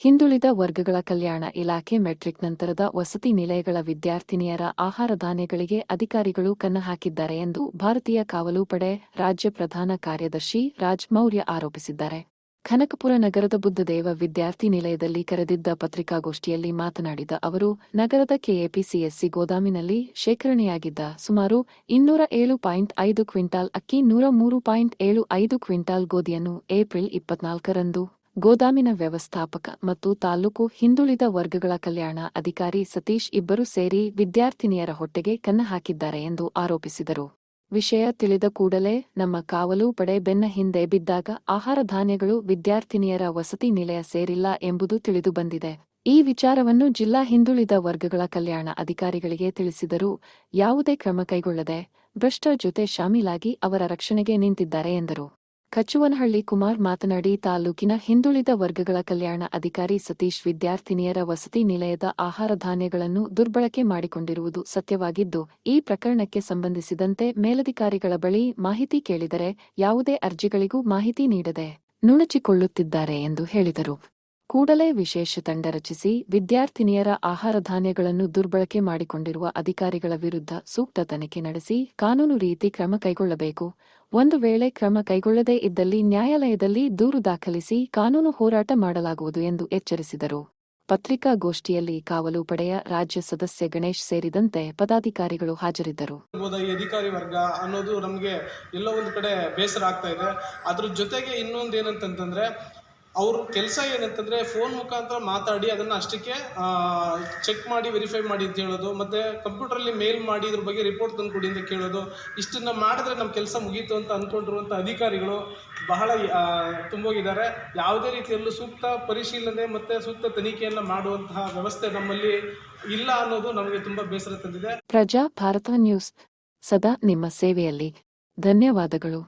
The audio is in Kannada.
ಹಿಂದುಳಿದ ವರ್ಗಗಳ ಕಲ್ಯಾಣ ಇಲಾಖೆ ಮೆಟ್ರಿಕ್ ನಂತರದ ವಸತಿ ನಿಲಯಗಳ ವಿದ್ಯಾರ್ಥಿನಿಯರ ಆಹಾರ ಧಾನ್ಯಗಳಿಗೆ ಅಧಿಕಾರಿಗಳು ಕನ್ನ ಹಾಕಿದ್ದಾರೆ ಎಂದು ಭಾರತೀಯ ಕಾವಲು ಪಡೆ ರಾಜ್ಯ ಪ್ರಧಾನ ಕಾರ್ಯದರ್ಶಿ ರಾಜ್ ಮೌರ್ಯ ಆರೋಪಿಸಿದ್ದಾರೆ. ಕನಕಪುರ ನಗರದ ಬುದ್ಧದೇವ ವಿದ್ಯಾರ್ಥಿ ನಿಲಯದಲ್ಲಿ ಕರೆದಿದ್ದ ಪತ್ರಿಕಾಗೋಷ್ಠಿಯಲ್ಲಿ ಮಾತನಾಡಿದ ಅವರು, ನಗರದ ಕೆಎಪಿಸಿಎಸ್ಸಿ ಗೋದಾಮಿನಲ್ಲಿ ಶೇಖರಣೆಯಾಗಿದ್ದ ಸುಮಾರು ಇನ್ನೂರ ಏಳು ಪಾಯಿಂಟ್ ಐದು ಕ್ವಿಂಟಾಲ್ ಅಕ್ಕಿ ನೂರ ಮೂರು ಪಾಯಿಂಟ್ ಏಳು ಐದು ಕ್ವಿಂಟಾಲ್ ಗೋಧಿಯನ್ನು ಏಪ್ರಿಲ್ ಇಪ್ಪತ್ನಾಲ್ಕರಂದು ಗೋದಾಮಿನ ವ್ಯವಸ್ಥಾಪಕ ಮತ್ತು ತಾಲೂಕು ಹಿಂದುಳಿದ ವರ್ಗಗಳ ಕಲ್ಯಾಣ ಅಧಿಕಾರಿ ಸತೀಶ್ ಇಬ್ಬರು ಸೇರಿ ವಿದ್ಯಾರ್ಥಿನಿಯರ ಹೊಟ್ಟೆಗೆ ಕನ್ನ ಹಾಕಿದ್ದಾರೆ ಎಂದು ಆರೋಪಿಸಿದರು. ವಿಷಯ ತಿಳಿದ ಕೂಡಲೇ ನಮ್ಮ ಕಾವಲು ಪಡೆ ಬೆನ್ನ ಹಿಂದೆ ಬಿದ್ದಾಗ ಆಹಾರ ಧಾನ್ಯಗಳು ವಿದ್ಯಾರ್ಥಿನಿಯರ ವಸತಿ ನಿಲಯ ಸೇರಿಲ್ಲ ಎಂಬುದು ತಿಳಿದುಬಂದಿದೆ ಈ ವಿಚಾರವನ್ನು ಜಿಲ್ಲಾ ಹಿಂದುಳಿದ ವರ್ಗಗಳ ಕಲ್ಯಾಣ ಅಧಿಕಾರಿಗಳಿಗೆ ತಿಳಿಸಿದರೂ ಯಾವುದೇ ಕ್ರಮ ಕೈಗೊಳ್ಳದೆ ಭ್ರಷ್ಟರ ಜೊತೆ ಶಾಮೀಲಾಗಿ ಅವರ ರಕ್ಷಣೆಗೆ ನಿಂತಿದ್ದಾರೆ ಎಂದರು. ಕಚ್ಚುವನಹಳ್ಳಿ ಕುಮಾರ್ ಮಾತನಾಡಿ, ತಾಲೂಕಿನ ಹಿಂದುಳಿದ ವರ್ಗಗಳ ಕಲ್ಯಾಣ ಅಧಿಕಾರಿ ಸತೀಶ್ ವಿದ್ಯಾರ್ಥಿನಿಯರ ವಸತಿ ನಿಲಯದ ಆಹಾರ ಧಾನ್ಯಗಳನ್ನು ದುರ್ಬಳಕೆ ಮಾಡಿಕೊಂಡಿರುವುದು ಸತ್ಯವಾಗಿದ್ದು, ಈ ಪ್ರಕರಣಕ್ಕೆ ಸಂಬಂಧಿಸಿದಂತೆ ಮೇಲಧಿಕಾರಿಗಳ ಬಳಿ ಮಾಹಿತಿ ಕೇಳಿದರೆ ಯಾವುದೇ ಅರ್ಜಿಗಳಿಗೂ ಮಾಹಿತಿ ನೀಡದೆ ನುಣಚಿಕೊಳ್ಳುತ್ತಿದ್ದಾರೆ ಎಂದು ಹೇಳಿದರು. ಕೂಡಲೇ ವಿಶೇಷ ತಂಡ ರಚಿಸಿ ವಿದ್ಯಾರ್ಥಿನಿಯರ ಆಹಾರ ಧಾನ್ಯಗಳನ್ನು ದುರ್ಬಳಕೆ ಮಾಡಿಕೊಂಡಿರುವ ಅಧಿಕಾರಿಗಳ ವಿರುದ್ಧ ಸೂಕ್ತ ತನಿಖೆ ನಡೆಸಿ ಕಾನೂನು ರೀತಿ ಕ್ರಮ ಕೈಗೊಳ್ಳಬೇಕು. ಒಂದು ವೇಳೆ ಕ್ರಮ ಕೈಗೊಳ್ಳದೇ ಇದ್ದಲ್ಲಿ ನ್ಯಾಯಾಲಯದಲ್ಲಿ ದೂರು ದಾಖಲಿಸಿ ಕಾನೂನು ಹೋರಾಟ ಮಾಡಲಾಗುವುದು ಎಂದು ಎಚ್ಚರಿಸಿದರು. ಪತ್ರಿಕಾಗೋಷ್ಠಿಯಲ್ಲಿ ಕಾವಲು ಪಡೆಯ ರಾಜ್ಯ ಸದಸ್ಯ ಗಣೇಶ್ ಸೇರಿದಂತೆ ಪದಾಧಿಕಾರಿಗಳು ಹಾಜರಿದ್ದರು. ಈ ಅಧಿಕಾರಿ ವರ್ಗ ಅನ್ನೋದು ನಮಗೆ ಎಲ್ಲೋ ಒಂದು ಕಡೆ ಬೇಸರ ಆಗ್ತಾ ಇದೆ. ಅದ್ರ ಜೊತೆಗೆ ಇನ್ನೊಂದು ಏನಂತಂತಂದ್ರೆ ಅವರು ಕೆಲಸ ಏನಂತಂದ್ರೆ ಫೋನ್ ಮುಖಾಂತರ ಮಾತಾಡಿ ಅದನ್ನ ಅಷ್ಟಕ್ಕೆ ಚೆಕ್ ಮಾಡಿ ವೆರಿಫೈ ಮಾಡಿ ಅಂತ ಹೇಳೋದು, ಮತ್ತೆ ಕಂಪ್ಯೂಟರಲ್ಲಿ ಮೇಲ್ ಮಾಡಿ ಇದ್ರ ಬಗ್ಗೆ ರಿಪೋರ್ಟ್ ತಂದುಕೊಡಿ ಅಂತ ಕೇಳೋದು, ಇಷ್ಟನ್ನ ಮಾಡಿದ್ರೆ ನಮ್ಮ ಕೆಲಸ ಮುಗೀತು ಅಂತ ಅಂದ್ಕೊಂಡಿರುವಂಥ ಅಧಿಕಾರಿಗಳು ಬಹಳ ತುಂಬೋಗಿದ್ದಾರೆ. ಯಾವುದೇ ರೀತಿಯಲ್ಲೂ ಸೂಕ್ತ ಪರಿಶೀಲನೆ ಮತ್ತೆ ಸೂಕ್ತ ತನಿಖೆಯನ್ನು ಮಾಡುವಂತಹ ವ್ಯವಸ್ಥೆ ನಮ್ಮಲ್ಲಿ ಇಲ್ಲ ಅನ್ನೋದು ನಮಗೆ ತುಂಬಾ ಬೇಸರ ತಂದಿದೆ. ಪ್ರಜಾ ಭಾರತ ನ್ಯೂಸ್, ಸದಾ ನಿಮ್ಮ ಸೇವೆಯಲ್ಲಿ. ಧನ್ಯವಾದಗಳು.